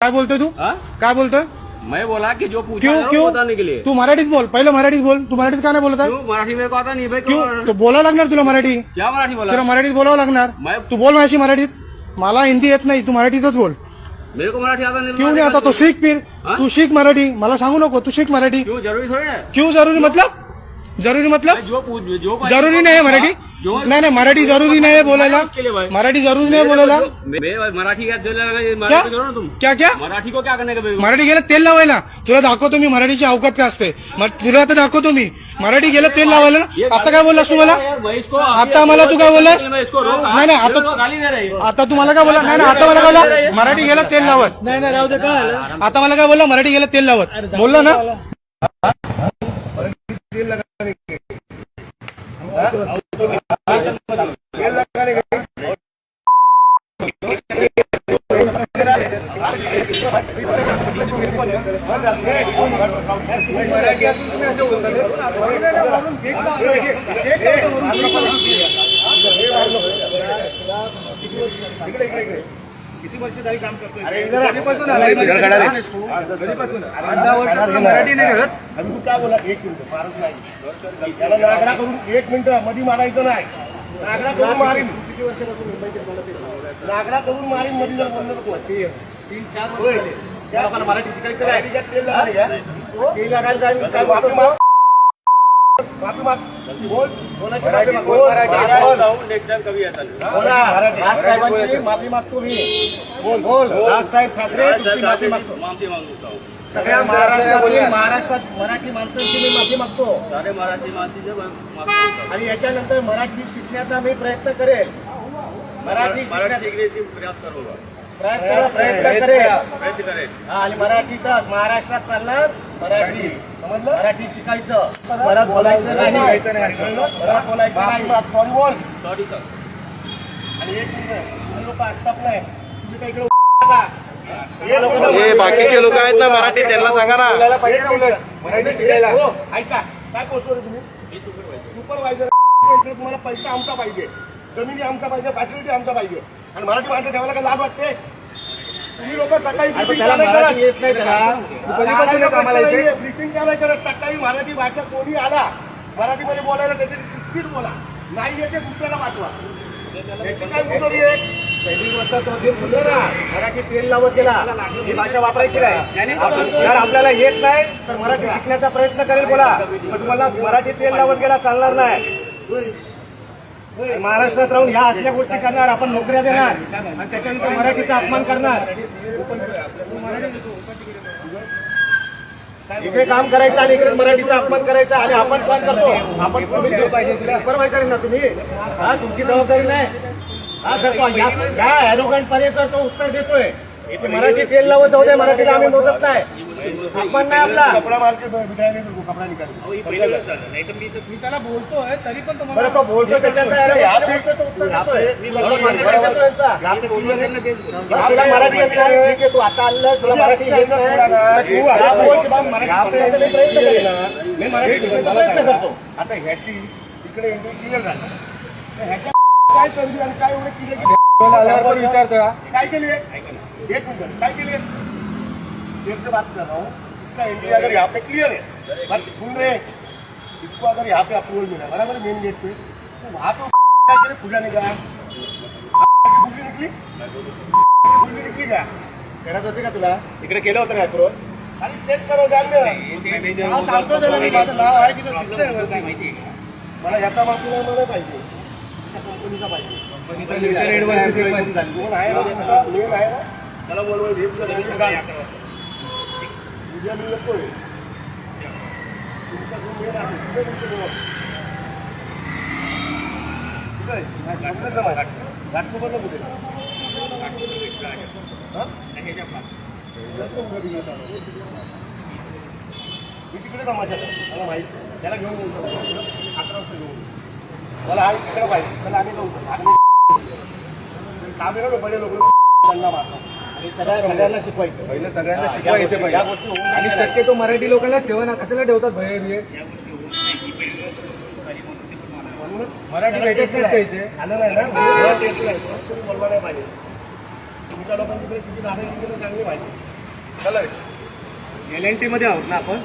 काय बोलतोय तू? हाँ? काय बोलतोय? मैं बोला कि जो पूछा क्यों क्यों? बताने के लिए। तू मराठीत बोल पहिलं मराठीत बोल. तू मराठीत का नाही बोलत आहे? क्यों? मराठी मेरे को आता नहीं भाई क्यों? क्यों? तो बोलावं लागणार तुला मराठी. क्या मराठी बोला? तुला मराठीत बोलावं लागणार. मैं तू बोल माझी मराठीत. मला हिंदी येत नाही तू मराठीतच बोल. मेरे को मराठी आता नहीं क्यों नहीं आता? तो सीख फिर. हाँ? तू शिक मराठी. मला सांगू नको तू शिक मराठी. क्यों? जरूरी थोड़ी क्यों जरुरी? मतलब? जरुरी मतलब? जरुरी नाही आहे मराठी? नाही नाही मराठी जरुरी नाही बोलायला. मराठी जरुरी नाही बोलायला. मराठी क्या? क्या मराठी को क्या करने का भाई? मराठी गेलं तेल लावायला. तुला दाखवतो मी मराठीची अवकात काय असते. तुला आता दाखवतो मी. मराठी गेलं तेल लावायला. ना आता काय बोललास तू मला? आता मला तू काय बोललास? नाही नाही आता आता तू मला काय बोला नाही नाही आता मला बोला मराठी गेलं तेल लावत. नाही नाही राहू दे काय आता मला काय बोलला मराठी गेलं तेल लावत. बोलला ना? मराठी नाही करत आणि तू काय बोला एक मिनिट फारच नाही त्याला नागडा करून एक मिनिट मधी मारायचं नाही. नागडा करून मारीन. किती वर्षापासून मुंबईत बोलत नागडा करून मारीन मध्ये बोललं नको तीन चार मराठी शिकायचं माफी माग माफी माग बोल कोणाची माफी माग? बोल. नेक्स्ट टाइम कभी ऐसा नहीं बोला. राजसाहेबांची माफी मागतो मी बोल बोल राजसाहेब ठाकरे तुमची माफी मागतो माफी मांगता हूँ सगळ्या महाराष्ट्रामध्ये महाराष्ट्रात मराठी माणसांची मी माफी मागतो सारे मराठी हूँ आणि याच्यानंतर मराठी शिकण्याचा मी प्रयत्न करेल मराठी शिकण्याचा प्रयास करूंगा प्रयत्न करेल प्रयत्न करें हा, आणि मराठीतच महाराष्ट्रात चालणार मराठी. समजलं? मराठी शिकायचं. परत बोलायचं नाही. परत बोलायचं नाही. सॉरी बोल सॉरी सर आणि एक लोक असतात नाही. तुम्ही काय इकडे? हे हे बाकीचे लोक आहेत ना मराठी त्यांना सांगा ना. मराठी शिकायला. हो, ऐका. काय रे तुम्ही? सुपरवायझर इकडे तुम्हाला पैसा आमचा पाहिजे. जमिनी आमचा पाहिजे फॅसिलिटी आमचा पाहिजे. आणि मराठी माणसं ठेवायला काय लाज वाटते? तुम्ही लोक सकाळी करत? सकाळी मराठी भाषा कोणी आला मराठीमध्ये बोलायला त्याची शिस्तीत बोला. नाही येते दुसऱ्याला पाठवा. याची काय मुदत आहे? पहिली गोष्ट तो जे बोललो ना मराठी तेल लावत गेला ही भाषा वापरायची नाही. जर आपल्याला येत नाही तर मराठी शिकण्याचा प्रयत्न करेल बोला. पण तुम्हाला मराठी तेल लावत गेला चालणार नाही. महाराष्ट्रात राहून ह्या असल्या गोष्टी करणार आपण नोकऱ्या देणार आणि त्याच्यानंतर मराठीचा अपमान करणार. इकडे काम करायचं आणि इकडे मराठीचा अपमान करायचा आणि आपण काय करतो. आपण सुपरवायझर ना तुम्ही? हा तुमची जबाबदारी नाही. हा करतो या ॲरोगंट पर्यंत तो उत्तर देतोय. इथे मराठी तेल लावत जाऊ दे मराठीला आम्ही मोजत नाही. अपमान नाही आपला कपडा कपडा मी त्याला बोलतोय तरी पण तो मराठी आता आलं तुला मराठी येत नाही. तू आता बोल की बाबा मराठी शिकायचा मी प्रयत्न करेन. मी मराठी शिकायचा प्रयत्न करतो आता ह्याची इकडे एंट्री क्लिअर झाली तर ह्याच्या काय आणि काय एवढे क्लिअर विचारतो काय केली एक मिनिट काय केली देर से बात कर रहा हूँ। इसका एंट्री अगर यहाँ पे क्लियर है बात सुन रहे हैं? इसको अगर यहाँ पे अप्रूवल मिला बराबर मेन गेट पे तो वहाँ पे क्या करे खुला नहीं गया बुकी निकली बुकी निकली का करत होते का तुला। इकडे केलं होतं ना अप्रूवल आणि चेक करो सांगतो त्याला मी माझं नाव आहे तिथं दिसतंय वरती. मला याचा मागून मला पाहिजे कंपनीचा पाहिजे कोण आहे ना त्याचा मेल आहे ना त्याला बोलवा त्याला घेऊन येऊ शकतो. अकरा वाजता घेऊन येऊ. मला आहे तिकडे पाहिजे त्याला आम्ही जाऊ शकतो. आम्ही काम आहे ना बडे लोक त्यांना मारतात आणि सगळ्या सगळ्यांना शिकवायचं. पहिलं सगळ्यांना शिकवायचे पाहिजे आणि शक्यतो मराठी लोकांना ठेवा ना कशाला ठेवतात भय बिय मराठी भेटत नाही. आलं नाही ना? बोलवा नाही. पाहिजे. तुमच्या लोकांची चांगली पाहिजे. एल एन टी मध्ये आहोत ना आपण?